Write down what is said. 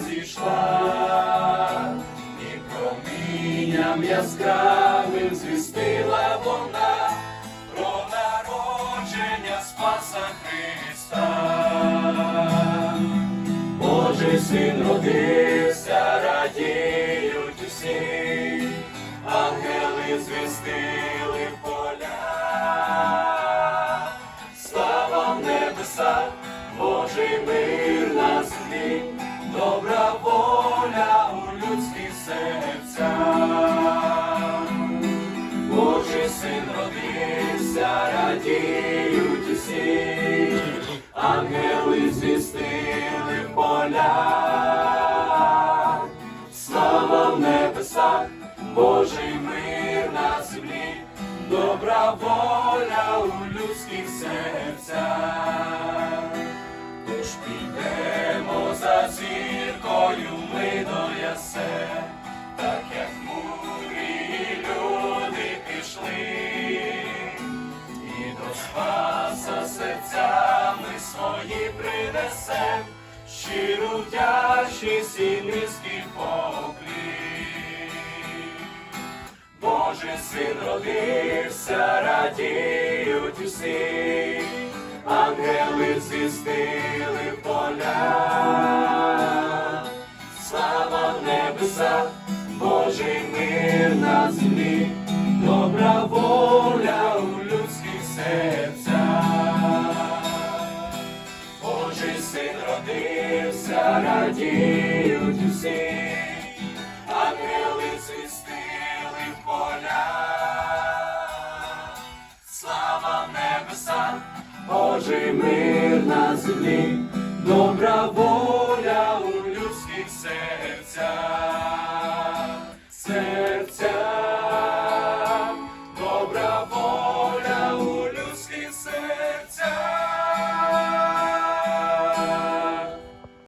зійшла, і промінням яскравим звістила вона про народження Спаса Христа. Божий син родився, радіють усі, ангели звістили в поля. Слава в небесах, Божий мир на землі, добра воля у людських серцях. Божий син родився, радіють усі, ангели звістили в поля. Слава в небесах, Божий мир на землі, добра воля у людських серцях. Серцями свої принесем, щиру вдячність і низький поклін. Божий син родився, радіють усі, ангели звістили поля. Слава в небесах, Божий мир на землі, добра воля родився, радіють усі, ангели свістили в поля. Слава небеса, Божий мир на землі,